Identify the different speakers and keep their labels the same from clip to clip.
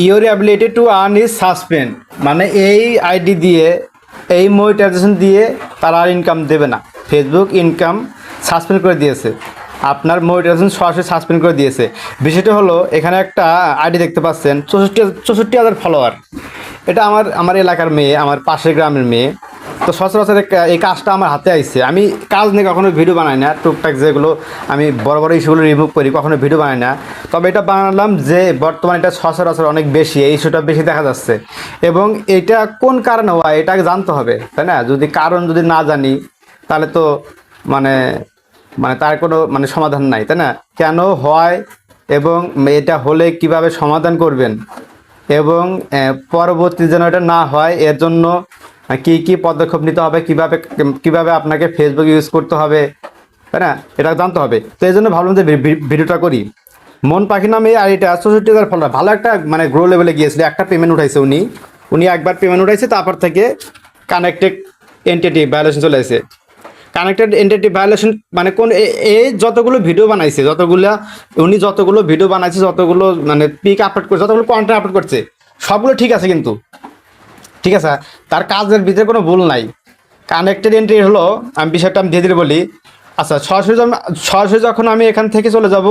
Speaker 1: Your ability to earn is suspend মানে এই ID দিয়ে, এই মনিটাইজেশন দিয়ে তারা আর ইনকাম দেবে না। ফেসবুক ইনকাম সাসপেন্ড করে দিয়েছে। আপনার মনিটাইজেশন সরাসরি সাসপেন্ড করে দিয়েছে। বিষয়টা হলো, এখানে একটা আইডি দেখতে পাচ্ছেন, চৌষট্টি চৌষট্টি হাজার ফলোয়ার এটা আমার আমার এলাকার মেয়ে, আমার পাশের গ্রামের মেয়ে। তো সচরাচর এই কাজটা আমার হাতে আইছে। আমি কাজ নিয়ে কখনো ভিডিও বানাই না, টুকটাক যেগুলো আমি বড় বড় ইস্যুগুলো রিমুভ করি, কখনো ভিডিও বানাই না। তবে এটা বানালাম যে বর্তমানে এটা সচরাচর অনেক বেশি, এই ইস্যুটা বেশি দেখা যাচ্ছে। এবং এটা কোন কারণে হয় এটাকে জানতে হবে, তাই না? যদি কারণ যদি না জানি, তাহলে তো মানে মানে তার কোনো মানে সমাধান নাই, তাই না? কেন হয় এবং এটা হলে কীভাবে সমাধান করবেন? এবং পরবর্তী যেন এটা না হয়, এর জন্য কি কি পদক্ষেপ নিতে হবে, কীভাবে কীভাবে আপনাকে ফেসবুক ইউজ করতে হবে, তাই না? এটা জানতে হবে। তো এই জন্য ভাবলাম যে ভিডিওটা করি। মন পাখি নামে আর এটা চৌষট্টি হাজার ফলোয়ার ভালো একটা মানে গ্রো লেভেলে গিয়েছিল, একটা পেমেন্ট উঠাইছে উনি। উনি একবার পেমেন্ট উঠাইছে, তারপর থেকে কানেক্টেড এন্টিটি ভায়োলেশন চলে আসে। কানেক্টেড এন্টিটি ভায়োলেশন মানে কোন এই যতগুলো ভিডিও বানাইছে, যতগুলো, উনি যতগুলো ভিডিও বানাইছে, যতগুলো মানে পিক আপলোড করছে, যতগুলো কন্টেন্ট আপলোড করছে, সবগুলো ঠিক আছে কিন্তু। ঠিক আছে? তার কাজের ভিতরে কোনো ভুল নাই। কানেক্টেড এন্ট্রি হলো, আমি বিষয়টা আমি ধীরে ধীরে বলি। আচ্ছা সরাসরি যখন সরাসরি যখন আমি এখান থেকে চলে যাব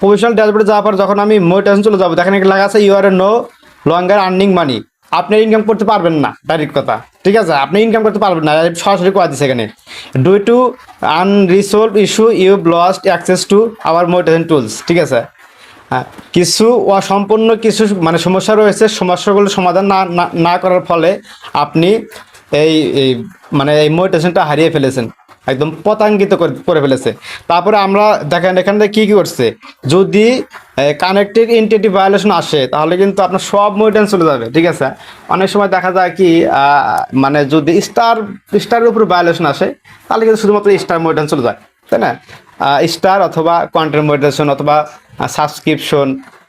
Speaker 1: প্রফেশনাল ড্যাশবোর্ডে যাওয়ার পর যখন আমি মোটিভেশন চলে যাব, দেখেন লেখা আছে you are no longer earning money আপনি ইনকাম করতে পারবেন না ডাইরেক্ট কথা। ঠিক আছে? আপনি ইনকাম করতে পারবেন না সরাসরি করা দিচ্ছে এখানে। Due to unresolved issue you lost access to our motivation tools ঠিক আছে? কিছু অসম্পূর্ণ কিছু মানে সমস্যা রয়েছে, সমস্যাগুলো সমাধান না, না- করার ফলে আপনি এই মানে এই মোটিভেশনটা হারিয়ে ফেলেছেন, একদম পতাঙ্গিত করে ফেলেছে। তারপরে আমরা দেখেন এখান থেকে কী কী করছে, যদি কানেক্টেড ইন্টিটি ভায়োলেশন আসে, তাহলে কিন্তু আপনার সব মোটিভেশন চলে যাবে, ঠিক আছে? অনেক সময় দেখা যায় কি মানে যদি স্টার স্টারের উপর ভায়োলেশন আসে, তাহলে কিন্তু শুধুমাত্র স্টার মোটিভেশন চলে যায়, তাই না? স্টার অথবা কন্টেন্ট মনিটাইজেশন অথবা সাবস্ক্রিপশন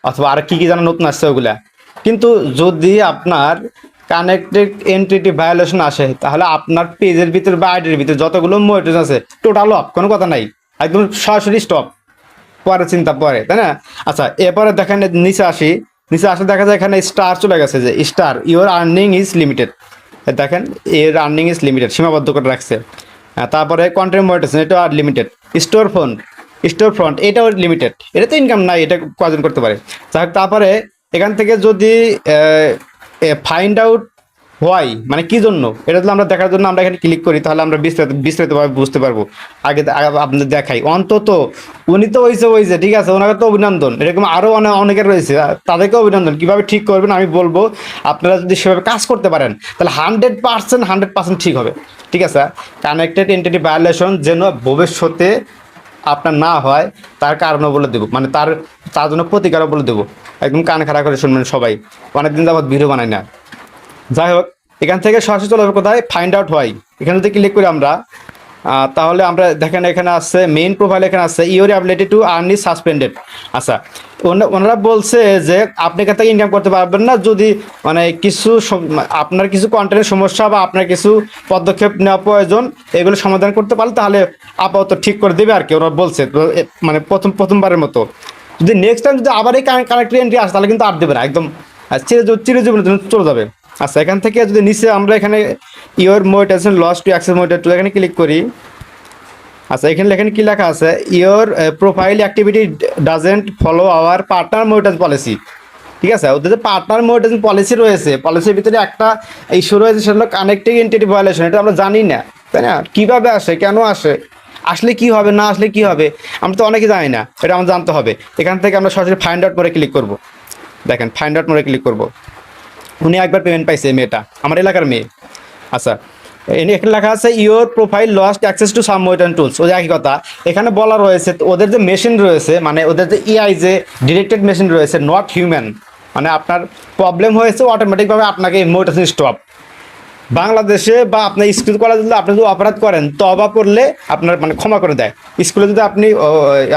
Speaker 1: অথবা আর কি কি যেন নতুন আসছে ওগুলা। কিন্তু যদি আপনার কানেক্টেড এন্টিটি ভায়োলেশন আসে, তাহলে আপনার পেজের ভিতরে বা আইডির ভিতরে যতগুলো মনিটাইজেশন আছে টোটাল অফ কোনো কথা নাই। একদম সরাসরি স্টপ পরে চিন্তা, পরে, তাই না? আচ্ছা এরপরে দেখেন নিচে আসি। নিচে আসলে দেখা যায় এখানে স্টার চলে গেছে যে star your earning is limited দেখেন, এর আর্নিং ইজ লিমিটেড সীমাবদ্ধ করে রাখছে। তারপরে কন্টেন্ট মনিটাইজেশন এটা আর limited store front store front এটাও লিমিটেড এটা তো ইনকাম নাই, এটা কজন করতে পারে। যাই তারপরে এখান থেকে যদি ফাইন্ড আউট হোয়াই মানে কি জন্য, এটা যদি আমরা দেখার জন্য আমরা এখানে ক্লিক করি, তাহলে আমরা বিস্তারিত, বিস্তারিতভাবে বুঝতে পারব। আগে আগে আপনাদের দেখাই। অন্তত, উনি তো হয়েছে হয়েছে ঠিক আছে ওনাকে তো অভিনন্দন। এরকম আরও অনেক অনেকের রয়েছে, তাদেরকে অভিনন্দন। কীভাবে ঠিক করবেন আমি বলব, আপনারা যদি সেভাবে কাজ করতে পারেন, তাহলে হান্ড্রেড পার্সেন্ট হান্ড্রেড পার্সেন্ট ঠিক হবে। ঠিক আছে? কানেক্টেড এন্টিটি ভায়োলেশন যেন ভবিষ্যতে আপনার না হয়, তার কারণও বলে দেবো। মানে তার তার জন্য প্রতিকারও বলে দেবো। একদম কান খারাপ করে শুনবেন সবাই। অনেকদিন যাবত ভিডিও বানাই না। যাই হোক, এখান থেকে সরাসরি চলে যাবে কোথায়? ফাইন্ড আউট হয় এখানে যদি ক্লিক করি আমরা তাহলে আমরা দেখেন এখানে আছে মেইন প্রোফাইল এখানে আছে your ability to earn suspended আচ্ছা ওনারা বলছে যে আপনি এখান থেকে ইনকাম করতে পারবেন না যদি মানে কিছু আপনার কিছু কন্টেন্টের সমস্যা বা আপনার কিছু পদক্ষেপ নেওয়া প্রয়োজন, এগুলো সমাধান করতে পারলে তাহলে আপাতত ঠিক করে দেবে আর কি, ওরা বলছে। মানে প্রথম, প্রথমবারের মতো। যদি নেক্সট টাইম যদি আবার এই কানেক্টেড এন্ট্রি আসে তাহলে কিন্তু আর দেবে না, একদম চিরজীবনের জন্য চলে যাবে। আচ্ছা এখান থেকে যদি নিচে আমরা এখানে your motivation loss to access motive to এখানে ক্লিক করি। আচ্ছা এখানে এখানে কি লেখা আছে? Your profile activity doesn't follow our partner motive policy ঠিক আছে? ওদের যে পার্টনার মোটিভ পলিসি রয়েছে পলিসির ভিতরে একটা ইস্যু রয়েছে, সেটা হলো কানেক্টিং এন্টিটি ভায়োলেশন এটা আমরা জানি না, তাই না? কীভাবে আসে? কেন আসে? আসলে কি হবে? না আসলে কি হবে? আমরা তো অনেকে জানি না, এটা আমরা জানতে হবে। এখান থেকে আমরা সরাসরি ফাইন্ড আউট করে ক্লিক করব। দেখেন ফাইন্ড আউট করে ক্লিক করব। উনি একবার পেমেন্ট পাইছে মেয়েটা। আমার এলাকার মেয়ে। আচ্ছা এখানে লেখা আছে your profile lost access to some motion tools ওই একই কথা। এখানে বলা রয়েছে, ওদের যে মেশিন রয়েছে মানে ওদের যে ইআই যে ডিরেক্টেড মেশিন রয়েছে নট হিউম্যান মানে আপনার প্রবলেম হয়েছে অটোমেটিকভাবে আপনাকে মোটেশন স্টপ বাংলাদেশে বা আপনার স্কুল কলেজে যদি আপনি যদি অপরাধ করেন তবা করলে আপনার মানে ক্ষমা করে দেয়। স্কুলে যদি আপনি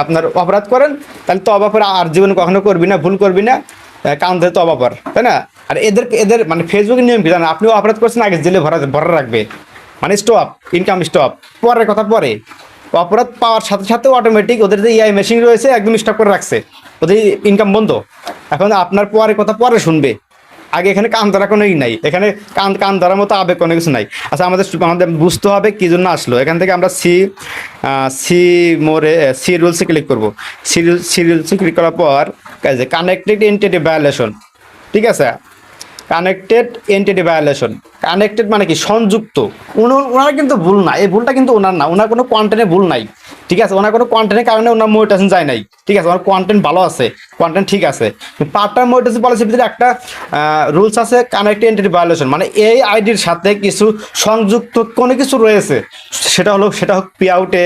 Speaker 1: আপনার অপরাধ করেন, তাহলে তবা করে আর জীবনে কখনো করবি না, ভুল করবি না। কান তো অবাপার তাই না? আর এদের এদের মানে ফেসবুকের নিয়ম কি জানেন? আপনিও অপরাধ করছেন, আগে জেলে ভরা ভরা রাখবে। মানে স্টপ ইনকাম স্টপ পরের কথা পরে। অপরাধ পাওয়ার সাথে সাথে অটোমেটিক ওদের যে ইআই মেশিন রয়েছে, একদম স্টপ করে রাখছে। ওদের ইনকাম বন্ধ। এখন আপনার পরে কথা পরে শুনবে। আগে এখানে কান ধরা কোনো ই নাই। এখানে কান কান ধরার মতো আবেগ কোনো কিছু নাই। আচ্ছা আমাদের আমাদের বুঝতে হবে কী জন্য আসলো। এখান থেকে আমরা সি সি মোরে সি রুলসে ক্লিক করব। সি সি রুলসে ক্লিক করার পর কাজে কানেক্টেড এন্টিটি ভায়োলেশন ঠিক আছে? কানেক্টেড এন্টিটি ভায়োলেশন কানেক্টেড মানে কি, সংযুক্ত। উনি- ওনার কিন্তু ভুল না। এই ভুলটা কিন্তু ওনার না। ওনার কোনো কন্টেন্টে ভুল নাই। ঠিক আছে? ওনার কোনো কন্টেন্টের কারণে ওনার মোটিভেশন যায় নাই। ঠিক আছে? ওনার কন্টেন্ট ভালো আছে কন্টেন্ট ঠিক আছে। পার্ট টাইম মোটিভেশন পলিসির ভিতরে একটা রুলস আছে কানেক্টেড এন্টিটি ভায়োলেশন মানে এই আইডির সাথে কিছু সংযুক্ত কোনো কিছু রয়েছে। সেটা হলো, সেটা হোক পে আউটে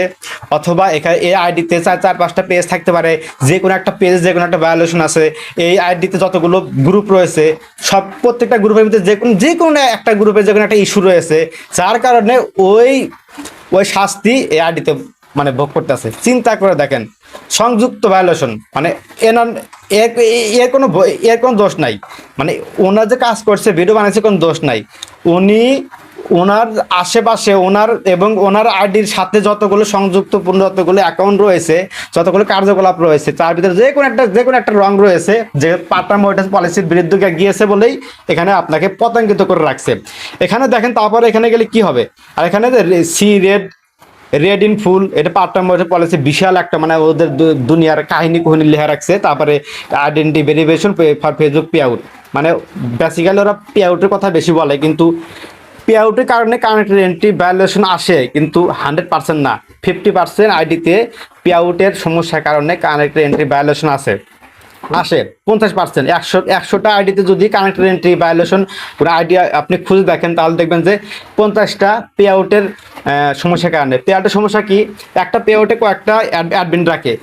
Speaker 1: অথবা এখানে এই আইডিতে চার চার, পাঁচটা পেজ থাকতে পারে। যে কোনো একটা পেজ যে কোনো একটা ভায়োলেশন আছে। এই আইডিতে যতগুলো গ্রুপ রয়েছে, সব প্রত্যেকটা গ্রুপের ভিতরে যে কোনো যে কোনো একটা গ্রুপে যে কোনো একটা ইস্যু রয়েছে, যার কারণে ওই ওই শাস্তি এই আইডিতে মানে ভোগ করতেছে। চিন্তা করে দেখেন, সংযুক্ত ভায়োলেশন মানে এনার এর কোনো এর কোনো দোষ নাই। মানে ওনার যে কাজ করছে ভিডিও বানাইছে, কোনো দোষ নাই। উনি ওনার আশেপাশে, ওনার এবং ওনার আইডির সাথে যতগুলো সংযুক্তপূর্ণ যতগুলো অ্যাকাউন্ট রয়েছে, যতগুলো কার্যকলাপ রয়েছে, তার ভিতরে যে কোনো একটা, যে কোনো একটা রং রয়েছে, যে পার্টনার মোটেজ পলিসির বিরুদ্ধে গিয়েছে বলেই এখানে আপনাকে পতাঙ্কিত করে রাখছে। এখানে দেখেন, তারপরে এখানে গেলে কি হবে? আর এখানে see read read in full, এটা পার্ট টাইম পলিসি বিশাল একটা মানে ওদের দুনিয়ার কাহিনী কুহিনী লেখা রাখছে, তারপরে identity verification for Facebook pay out মানে বেসিক্যালি ওরা পে আউটের কথা বেশি বলে, কিন্তু পে আউটের কারণে কানেক্টেড এন্ট্রি ভ্যালুয়েশন আসে, কিন্তু হান্ড্রেড পার্সেন্ট না। ফিফটি পার্সেন্ট আইডিতে পে আউটের সমস্যার কারণে কানেক্টেড এন্ট্রি ভ্যালুয়েশন আসে। আসে, পঞ্চাশ পার্সেন্ট একশো একশোটা আইডিতে যদি কানেক্টেড এন্ট্রি ভায়োলেশন পুরো আইডি আপনি খুঁজে দেখেন, তাহলে দেখবেন যে পঞ্চাশটা পে আউটের সমস্যার কারণে। পে আউটের সমস্যা কি? একটা পে আউটে কয়েকটা অ্যাডমিন রাখে।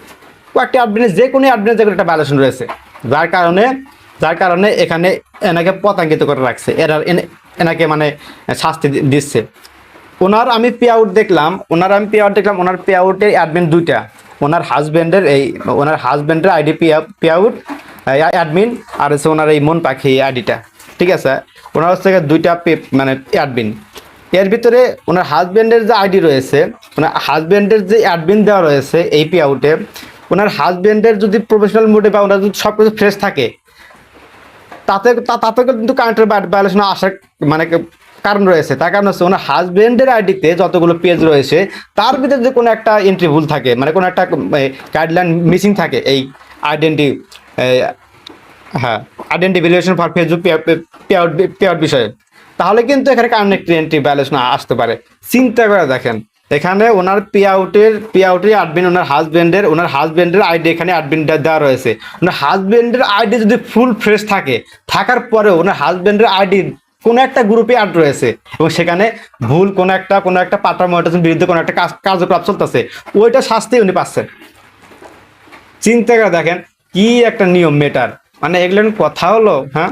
Speaker 1: কয়েকটা অ্যাডমিনের যে কোনো অ্যাডমিনের যে একটা ভায়োলেশন রয়েছে। যার কারণে যার কারণে এখানে এনাকে পতাঙ্কিত করে রাখছে। এরা এনে- এনাকে মানে শাস্তি দিচ্ছে। ওনার আমি পে আউট দেখলাম। ওনার আমি পে আউট দেখলাম। ওনার পে আউটের অ্যাডমিন দুইটা। ওনার হাজব্যান্ডের এই ওনার হাজব্যান্ডের আইডি পে আউট অ্যাডমিন আর হচ্ছে ওনার এই মন পাখি আইডিটা ঠিক আছে? ওনার হচ্ছে দুইটা পে মানে অ্যাডমিন এর ভিতরে ওনার হাজব্যান্ডের যে আইডি রয়েছে, ওনার হাজব্যান্ডের যে অ্যাডমিন দেওয়া রয়েছে এই পে আউটে ওনার হাজব্যান্ডের যদি প্রফেশনাল মোডে বা ওনার যদি সব কিছু ফ্রেশ থাকে, তাতে তাতে কিন্তু কারেন্টের ভায়োলেশন আসার মানে কারণ রয়েছে। তার কারণ হচ্ছে ওনার হাজব্যান্ডের আইডিতে যতগুলো পেজ রয়েছে, তার ভিতরে যে কোনো একটা এন্ট্রি ভুল থাকে মানে কোনো একটা গাইডলাইন মিসিং থাকে এই আইডেন্টি হ্যাঁ identity valuation for Facebook pay out pay out বিষয়ে। তাহলে কিন্তু এখানে কানেক্ট এন্ট্রি ব্যালেন্স না আসতে পারে। চিন্তা করে দেখেন, এখানে ওনার পে আউটের পে আউটের অ্যাডমিন ওনার হাজব্যান্ডের ওনার হাজবেন্ডের আইডি এখানে অ্যাডমিন দেওয়া রয়েছে। ওনার হাজবেন্ডের আইডি যদি ফুল ফ্রেশ থাকে, থাকার পরেও ওনার হাজবেন্ডের আইডি কোনো একটা গ্রুপে অ্যাড রয়েছে এবং সেখানে ভুল কোনো একটা কোনো একটা পাটার মনিটরের বিরুদ্ধে কোনো একটা কাজ কার্যকলাপ চলতেছে, ওইটা শাস্তি উনি পাচ্ছেন। চিন্তা করে দেখেন, কি একটা নিয়ম মেটার মানে এগুলো কথা হলো হ্যাঁ?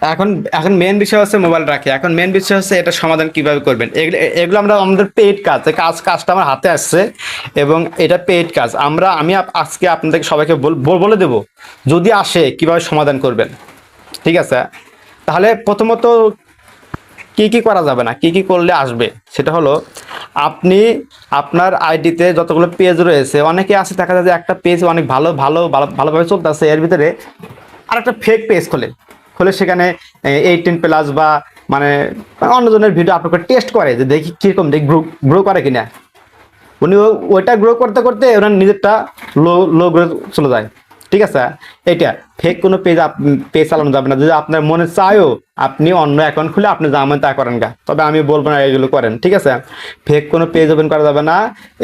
Speaker 1: এখন এখন মেন বিষয় হচ্ছে মোবাইল রাখে। এখন মেন বিষয় হচ্ছে এটা সমাধান কীভাবে করবেন? এগুলো আমরা, আমাদের পেইড কাজ। কাজ, কাজটা আমার হাতে আসছে এবং এটা পেইড কাজ। আমরা, আমি আজকে আপনাদেরকে সবাইকে বল- দেব যদি আসে কীভাবে সমাধান করবেন। ঠিক আছে? তাহলে প্রথমত কি কি করা যাবে না? কি কি করলে আসবে? সেটা হলো, আপনি আপনার আইডিতে যতগুলো পেজ রয়েছে, অনেকে আছে, দেখা যায় যে একটা পেজ অনেক ভালো ভালো ভালো, ভালোভাবে চলতেছে, এর ভিতরে আর একটা ফেক পেজ খোলে। খোলে সেখানে এইটিন প্লাস বা মানে অন্যজনের ভিডিও আপলোড করে টেস্ট করে যে দেখি কীরকম দেখি গ্রো গ্রো করে কিনা। উনি ওইটা গ্রো করতে করতে ওনার নিজেরটা লো লো গ্রো চলে যায়। ঠিক আছে? এইটা ফেক কোনো পেজ পেজ চালানো যাবে না। যদি আপনার মনে চায়ও আপনি অন্য অ্যাকাউন্ট খুলে আপনি জামেন তা করেন গা। তবে আমি বলব না এগুলো করেন, ঠিক আছে? ফেক কোনো পেজ ওপেন করা যাবে না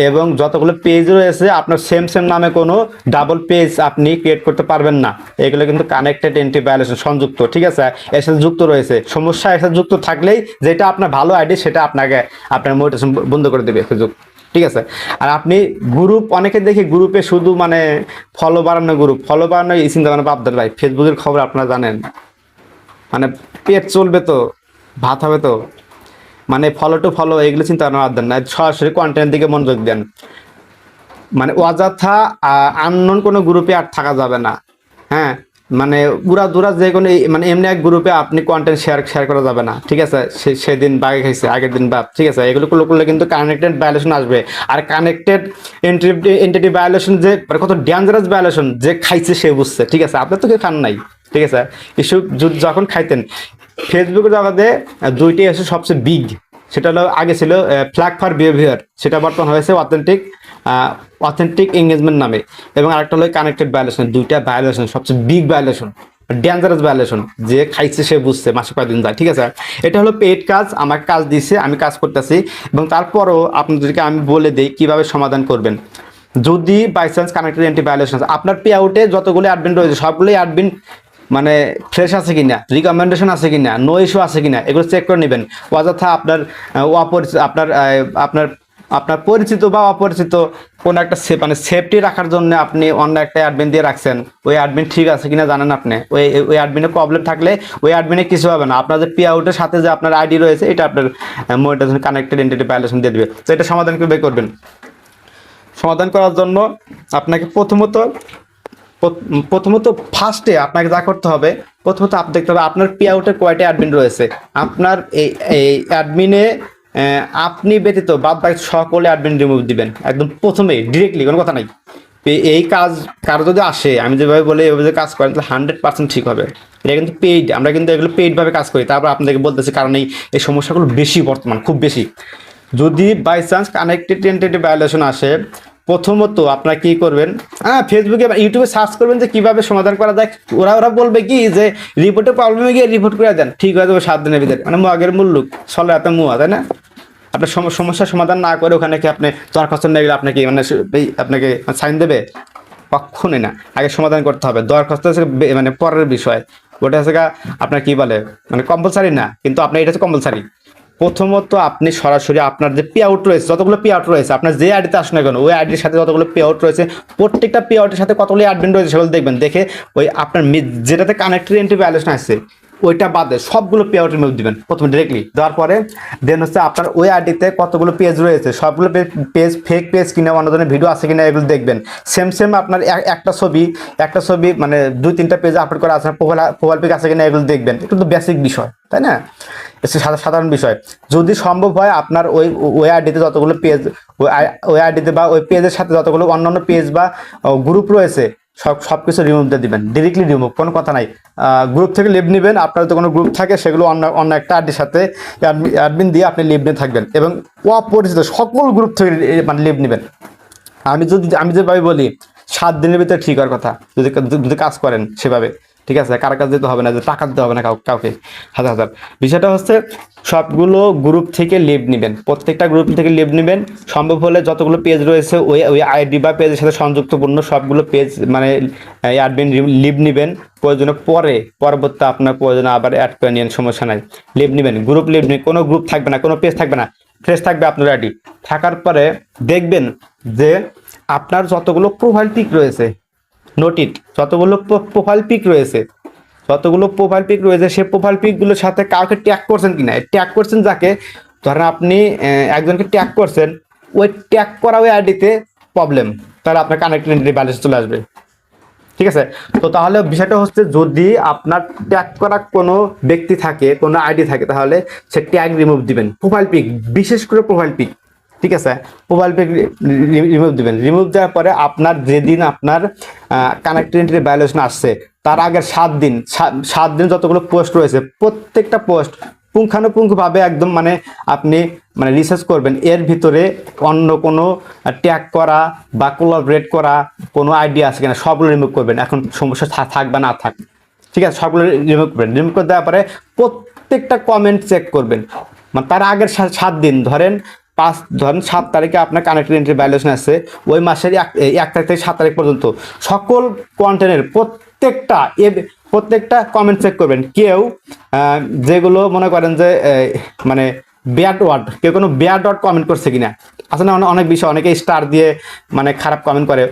Speaker 1: এবং যতগুলো পেজ রয়েছে, আপনার সেম সেম নামে কোনো ডাবল পেজ আপনি ক্রিয়েট করতে পারবেন না। এগুলো কিন্তু কানেক্টেড এন্টি ভায়োলেশন সংযুক্ত, ঠিক আছে? এর সাথে যুক্ত রয়েছে। সমস্যা এর সাথে যুক্ত থাকলেই যেটা আপনার ভালো আইডি সেটা আপনাকে আপনার মোটিভেশন বন্ধ করে দেবে ফেসবুক ঠিক আছে? আর আপনি গ্রুপ অনেকে দেখি গ্রুপে শুধু মানে ফলো বাড়ানো গ্রুপ ফলো বাড়ানো এই চিন্তা মানে বাপদার ভাই, ফেসবুকের খবর আপনারা জানেন। মানে পেট চলবে তো, ভাত হবে তো। মানে ফলো টু ফলো এগুলো চিন্তা ভাবনা বাদ দেন না, সরাসরি কন্টেন্টের দিকে মনোযোগ দেন। মানে অযথা আননোন কোনো গ্রুপে আর থাকা যাবে না। হ্যাঁ? মানে উড়া দুরা যে কোনো মানে এমনি এক গ্রুপে আপনি কন্টেন্ট শেয়ার শেয়ার করা যাবে না, ঠিক আছে? সেদিন বাগে খাইছে, আগের দিন বাপ ঠিক আছে? এগুলো করলে করলে কিন্তু কানেক্টেড ভায়োলেশন আসবে। আর কানেক্টেড এন্টিটি ভায়োলেশন যে মানে কত ডেঞ্জারাস ভায়োলেশন যে খাইছে সে বুঝছে, ঠিক আছে? আপনার তো কেউ খান নাই, ঠিক আছে? ইস্যু যখন খাইতেন ফেসবুকের জগতে দুইটি এসে সবচেয়ে বিগ সেটা হলো আগে ছিল ফ্ল্যাগ ফর বিহেভিয়ার সেটা বর্তমান হয়েছে অথেন্টিক অথেন্টিক এঙ্গেজমেন্ট নামে। এবং আরেকটা হলো কানেক্টেড ভায়োলেশন দুইটা ভায়োলেশন সবচেয়ে বিগ ভায়োলেশন ডেঞ্জারাস ভায়োলেশন যে খাইছে সে বুঝছে, মাসে কয়েকদিন যায়, ঠিক আছে? এটা হলো পেড কাজ, আমাকে কাজ দিছে, আমি কাজ করতেছি, এবং তারপরও আপনাদেরকে আমি বলে দিই কীভাবে সমাধান করবেন। যদি by chance connected anti violation আপনার পে আউটে যতগুলো অ্যাডমিন রয়েছে, সবগুলোই অ্যাডমিন মানে ফ্রেশ আছে কিনা রিকমেন্ডেশন আছে কিনা নো ইস্যু আছে কিনা, এগুলো চেক করে নেবেন। অযথা আপনার অপরিচিত আপনার আপনার আপনার পরিচিত বা অপরিচিত কোন একটা সে মানে সেফটি রাখার জন্য আপনি অন্য একটা অ্যাডমিন দিয়ে রাখছেন। ওই অ্যাডমিন ঠিক আছে কিনা জানেন আপনি? ওই ওই অ্যাডমিনে প্রবলেম থাকলে ওই অ্যাডমিনে কিছু হবে না। আপনাদের পে আউটের সাথে যে আপনার আইডি রয়েছে, এটা আপনার মনিটাইজেশন কানেক্টেড এন্টিটি ভায়োলেশন দিয়ে দেবে। তো এটা সমাধান কীভাবে করবেন? সমাধান করার জন্য আপনাকে প্রথমত প্রথমত ফার্স্টে আপনাকে যা করতে হবে, প্রথমত আপনি দেখতে হবে আপনার পে আউটে কয়টা অ্যাডমিন রয়েছে। আপনার এই অ্যাডমিনে আপনি ব্যতীত বাদ বাকি সকলে অ্যাডমিন রিমুভ দিবেন। একদম প্রথমে ডিরেক্টলি কোনো কথা নাই। এই কাজ কারও যদি আসে, আমি যেভাবে বলে, এভাবে কাজ করেন, তাহলে হান্ড্রেড পার্সেন্ট ঠিক হবে। এটা কিন্তু পেইড আমরা কিন্তু এগুলো পেইডভাবে কাজ করি। তারপর আপনাদেরকে বলতেছি, কারণ এই এই সমস্যাগুলো বেশি বর্তমান, খুব বেশি। যদি by chance connected tentative violation আসে প্রথমত আপনারা কি করবেন? হ্যাঁ ফেসবুকে বা ইউটিউবে সার্চ করবেন যে কীভাবে সমাধান করা যায়। ওরা ওরা বলবে কি যে রিপোর্টের প্রবলেমে গিয়ে রিপোর্ট করে দেন। ঠিক হয়ে যাবে সাত দিনের ভিতরে। মানে মুয়াগের মুল্লুক চলে এত মুয়া, তাই না? আপনার সম- সমস্যার সমাধান না করে ওখানে কি আপনি দরখাস্ত নিয়ে গেলে আপনাকে মানে আপনাকে সাইন দেবে? কখনোই না। আগে সমাধান করতে হবে। দরখাস্ত মানে পরের বিষয়। ওটা হচ্ছে আপনার কি বলে? মানে কম্পালসারি না। কিন্তু আপনার এটা হচ্ছে কম্পালসারি প্রথমত আপনি সরাসরি আপনার যে পে আউট রয়েছে, যতগুলো পে আউট রয়েছে, আপনার যে আইডিতে আসুন না কেন, ওই আইডির সাথে যতগুলো পে আউট রয়েছে, প্রত্যেকটা পে আউটের সাথে কতগুলো অ্যাডমিন রয়েছে সেগুলো দেখবেন। দেখে ওই আপনার যেটাতে কানেক্টেড এন্ট্রি ব্যালেন্স আসছে ওইটা বাদে সবগুলো পে আউটের দিবেন প্রথমে ডিরেক্টলি দেওয়ার পরে দেন হচ্ছে আপনার ওই আইডিতে কতগুলো পেজ রয়েছে, সবগুলো পেজ ফেক পেজ কিনা, অন্য ধরনের ভিডিও আছে কিনা, এগুলো দেখবেন। সেম সেম আপনার একটা ছবি একটা ছবি মানে দুই, তিনটা পেজ আপলোড করা আছে প্রোফাইল প্রোফাইল পিক আছে কিনা, এগুলো দেখবেন। একটু তো বেসিক বিষয়, তাই না? সাধারণ বিষয়। যদি সম্ভব হয়, আপনার ওই ওই আইডিতে যতগুলো পেজ ওই আইডিতে বা ওই পেজের সাথে যতগুলো অন্যান্য পেজ বা গ্রুপ রয়েছে সব সব কিছু রিমুভ দিয়ে দিবেন ডিরেক্টলি রিমুভ কোনো কথা নাই। গ্রুপ থেকে লিভ নেবেন, আপনার তো কোনো গ্রুপ থাকে, সেগুলো অন্য অন্য একটা আইডির সাথে অ্যাডমিন দিয়ে আপনি লিভ নিয়ে থাকবেন এবং অপরিচিত সকল গ্রুপ থেকে মানে লিভ নেবেন। আমি যদি, আমি যেভাবে বলি, সাত দিনের ভিতরে ঠিক হওয়ার কথা, যদি যদি কাজ করেন সেভাবে। ঠিক আছে? কার কাজ দিতে হবে না, যে টাকা দিতে হবে না কাউ- কাউকে। হাজার হাজার। বিষয়টা হচ্ছে সবগুলো গ্রুপ থেকে লিভ নেবেন। প্রত্যেকটা গ্রুপ থেকে লিভ নেবেন। সম্ভব হলে যতগুলো পেজ রয়েছে, ওই ওই আইডি বা পেজের সাথে সংযুক্তপূর্ণ সবগুলো পেজ মানে অ্যাডমিন লিভ নেবেন। প্রয়োজনে পরে, পরবর্তী আপনার প্রয়োজনে আবার অ্যাড করে নিন সমস্যা নাই। লিভ নেবেন। গ্রুপ লিভ নেবেন কোনো গ্রুপ থাকবে না, কোনো পেজ থাকবে না। ফ্রেশ থাকবে আপনার আইডি থাকার পরে দেখবেন যে আপনার যতগুলো প্রোফাইল পিক রয়েছে নোটিট যতগুলো প্রোফাইল পিক রয়েছে, যতগুলো প্রোফাইল পিক রয়েছে, সেই প্রোফাইল পিকগুলোর সাথে কাউকে ট্যাগ করছেন কিনা? ট্যাগ করছেন যাকে, ধরেন আপনি একজনকে ট্যাগ করছেন, ওই ট্যাগ করা ওই আইডিতে প্রবলেম তাহলে আপনার কানেক্টেড ব্যালেন্স চলে আসবে। ঠিক আছে? তো তাহলে বিষয়টা হচ্ছে যদি আপনার ট্যাগ করা কোনো ব্যক্তি থাকে, কোনো আইডি থাকে, তাহলে সে ট্যাগ রিমুভ দিবেন। প্রোফাইল পিক বিশেষ করে প্রোফাইল পিক ঠিক আছে? প্রোফাইল পিক রিমুভ দিবেন। রিমুভ দেওয়ার পরে আপনার যেদিন আপনার কানেক্টিভিটি ভ্যালুয়েশন আসছে, তার আগের সাত দিন সাত- দিন যতগুলো পোস্ট রয়েছে, প্রত্যেকটা পোস্ট পুঙ্খানুপুঙ্খভাবে একদম মানে আপনি মানে রিসার্চ করবেন। এর ভিতরে অন্য কোনো ট্যাগ করা বা কোলাবরেট করা কোনো আইডিয়া আছে কিনা, সবগুলো রিমুভ করবেন। এখন সমস্যা থা- থাক বা না থাক। ঠিক আছে? সবগুলো রিমুভ করবেন। রিমুভ করে দেওয়ার পরে প্রত্যেকটা কমেন্ট চেক করবেন। মানে তার আগের সাত দিন ধরেন পাঁচ, ধরেন সাত তারিখে আপনার কানেক্টেড এন্ট্রি ভ্যালুয়েশন আছে, ওই মাসের এক তারিখ থেকে সাত তারিখ পর্যন্ত। সকল কন্টেন্টের প্রত্যেকটা এ প্রত্যেকটা কমেন্ট চেক করবেন। কেউ যেগুলো মনে করেন যে মানে ব্যাড ওয়ার্ড কেউ কোনো ব্যাড ওয়ার্ড কমেন্ট করছে কিনা। আসলে অনেক বিষয়, অনেকে স্টার দিয়ে মানে খারাপ কমেন্ট করে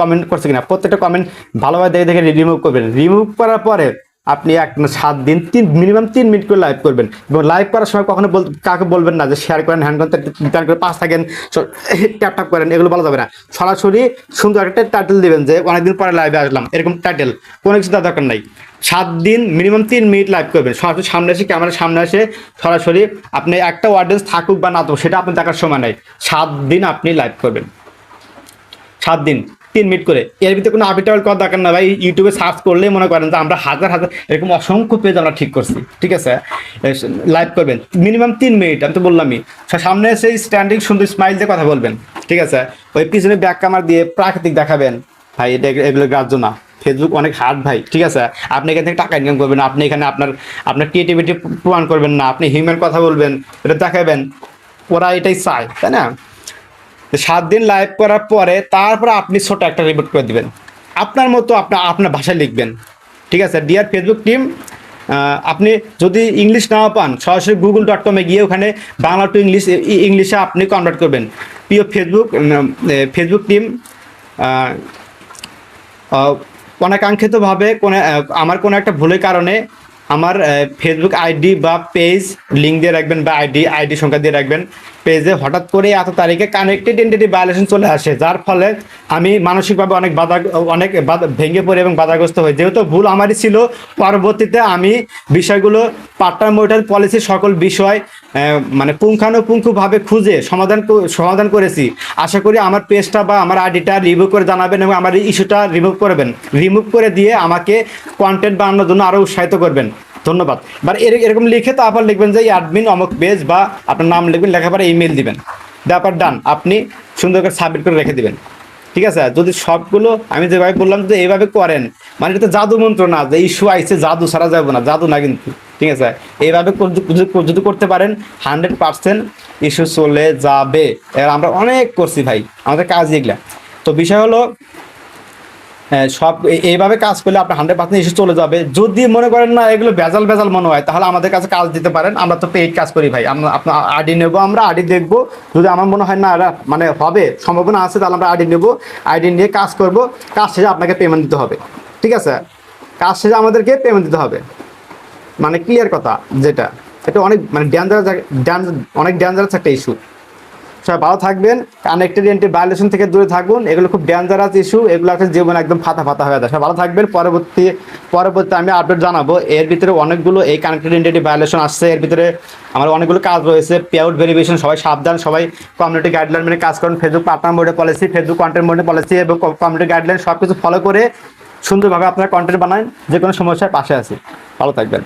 Speaker 1: কমেন্ট করছে কিনা। প্রত্যেকটা কমেন্ট ভালোভাবে দেখে দেখে রিমুভ করবেন। রিমুভ করার পরে আপনি এক সাত দিন, তিন মিনিমাম তিন মিনিট করে লাইভ করবেন। এবং লাইভ করার সময় কখনো বল কাকে বলবেন না যে শেয়ার করেন হ্যান্ড করেন করে পাঁচ থাকেন ট্যাপ ট্যাপ করেন, এগুলো বলা যাবে না। সরাসরি সুন্দর একটা টাইটেল দিবেন যে অনেকদিন পরে লাইভে আসলাম, এরকম টাইটেল কোনো কিছু তার দরকার নাই। সাত দিন মিনিমাম তিন মিনিট লাইভ করবেন। সরাসরি সামনে এসে ক্যামেরার সামনে এসে সরাসরি আপনি একটা অডিয়েন্স থাকুক বা না থাকুক, সেটা আপনি দেখার সময় নাই। সাত দিন আপনি লাইভ করবেন। সাত দিন। তিন মিনিট করে। এর ভিতরে কোনো আপিটাল করার দরকার না ভাই, ইউটিউবে সার্চ করলে মনে করেন যে আমরা হাজার হাজার, এরকম অসংখ্য পেজ আমরা ঠিক করছি, ঠিক আছে? লাইভ করবেন। মিনিমাম তিন মিনিট, আমি তো বললামই। সামনে এসে স্ট্যান্ডিং সুন্দর স্মাইল দিয়ে কথা বলবেন, ঠিক আছে? ওই পিছনে ব্যাক কামার দিয়ে প্রাকৃতিক দেখাবেন। ভাই, এটা এগুলো গ্রাহ্য না। ফেসবুক অনেক হার্ড ভাই, ঠিক আছে? আপনি এখান থেকে টাকা ইনকাম করবেন, আপনি এখানে আপনার আপনার ক্রিয়েটিভিটি প্রমাণ করবেন না। আপনি হিউম্যান কথা বলবেন, এটা দেখাবেন। ওরা এটাই চায়, তাই না? সাত দিন লাইভ করার পরে তারপর আপনি ছোট একটা রিপোর্ট করে দিবেন। আপনার মতো আপনার আপনার ভাষায় লিখবেন। ঠিক আছে? ডিয়ার ফেসবুক টিম আপনি যদি ইংলিশ নাও পান, সরাসরি গুগল ডট কমে গিয়ে ওখানে বাংলা টু ইংলিশ ইংলিশে আপনি কনভার্ট করবেন। প্রিয় ফেসবুক ফেসবুক টিম অনাকাঙ্ক্ষিতভাবে কোনো আমার কোনো একটা ভুলের কারণে আমার ফেসবুক আইডি বা পেজ লিঙ্ক দিয়ে রাখবেন বা আইডি আইডি সংখ্যা দিয়ে রাখবেন। পেজে হঠাৎ করে এত তারিখে কানেক্টেড এন্টিটি ভায়োলেশন চলে আসে, যার ফলে আমি মানসিকভাবে অনেক বাধা, অনেক ভেঙে পড়ি এবং বাধাগ্রস্ত হই। যেহেতু ভুল আমারই ছিল, পরবর্তীতে আমি বিষয়গুলো পার্টনার মোটার পলিসি সকল বিষয় মানে পুঙ্খানুপুঙ্খভাবে খুঁজে সমাধান সমাধান করেছি। আশা করি আমার পেজটা বা আমার আইডিটা রিমুভ করে জানাবেন এবং আমার ইস্যুটা রিমুভ করবেন। রিমুভ করে দিয়ে আমাকে কন্টেন্ট বানানোর জন্য আরও উৎসাহিত করবেন। ধন্যবাদ। এর- এরকম লিখে তো আবার লিখবেন যে অ্যাডমিন অমুক পেজ বা আপনার নাম লিখবেন, লেখার পরে ইমেল দিবেন। ব্যাপার ডান আপনি সুন্দর করে সাবমিট করে রেখে দিবেন। ঠিক আছে? যদি সবগুলো আমি যেভাবে বললাম যে এইভাবে করেন মানে এটা তো জাদু মন্ত্র না, যে ইস্যু আইসে জাদু সারা যাবে না, জাদু না কিন্তু। ঠিক আছে? এইভাবে যদি করতে পারেন হান্ড্রেড পার্সেন্ট ইস্যু চলে যাবে। এবার আমরা অনেক করছি ভাই আমাদের কাজ এগুলা। তো বিষয় হলো হ্যাঁ, সব এইভাবে কাজ করলে আপনার হান্ড্রেড পার্সেন্ট ইস্যু চলে যাবে। যদি মনে করেন না এগুলো ভেজাল ভেজাল মনে হয় তাহলে আমাদের কাছে কাজ দিতে পারেন। আমরা তো পেইড কাজ করি ভাই। আমরা আপনার আইডি নেব আমরা আইডি দেখব। যদি আমার মনে হয় না মানে হবে সম্ভাবনা আছে তাহলে আমরা আইডি নেব। আইডি নিয়ে কাজ করব। কাজ শেষে আপনাকে পেমেন্ট দিতে হবে। ঠিক আছে? কাজ শেষে আমাদেরকে পেমেন্ট দিতে হবে। মানে ক্লিয়ার কথা যেটা। এটা অনেক মানে ডেঞ্জারাস অনেক ডেঞ্জারাস একটা ইস্যু সবাই ভালো থাকবেন কানেক্টেড এন্টি ভায়োলেশন থেকে দূরে থাকুন, এগুলো খুব ডেঞ্জারাস ইস্যু এগুলো একটা জীবন একদম ফাতা ফাতা হয়ে যায়। সবাই ভালো থাকবেন, পরবর্তী পরবর্তী আমি আপডেট জানাব। এর ভিতরে অনেকগুলো এই কানেক্টেড এন্টিটি ভায়োলেশন আসছে, এর ভিতরে আমার অনেকগুলো কাজ রয়েছে পে আউট ভেরিফিকেশন সবাই সাবধান, সবাই কমিউনিটি গাইডলাইন মেনে কাজ করুন। ফেসবুক পার্টনার মোডে পলিসি ফেসবুক কন্টেন্ট মোডে পলিসি এবং কমিউনিটি গাইডলাইন সব কিছু ফলো করে সুন্দরভাবে আপনারা কন্টেন্ট বানান যে কোনো সমস্যায় পাশে আছি। ভালো থাকবেন।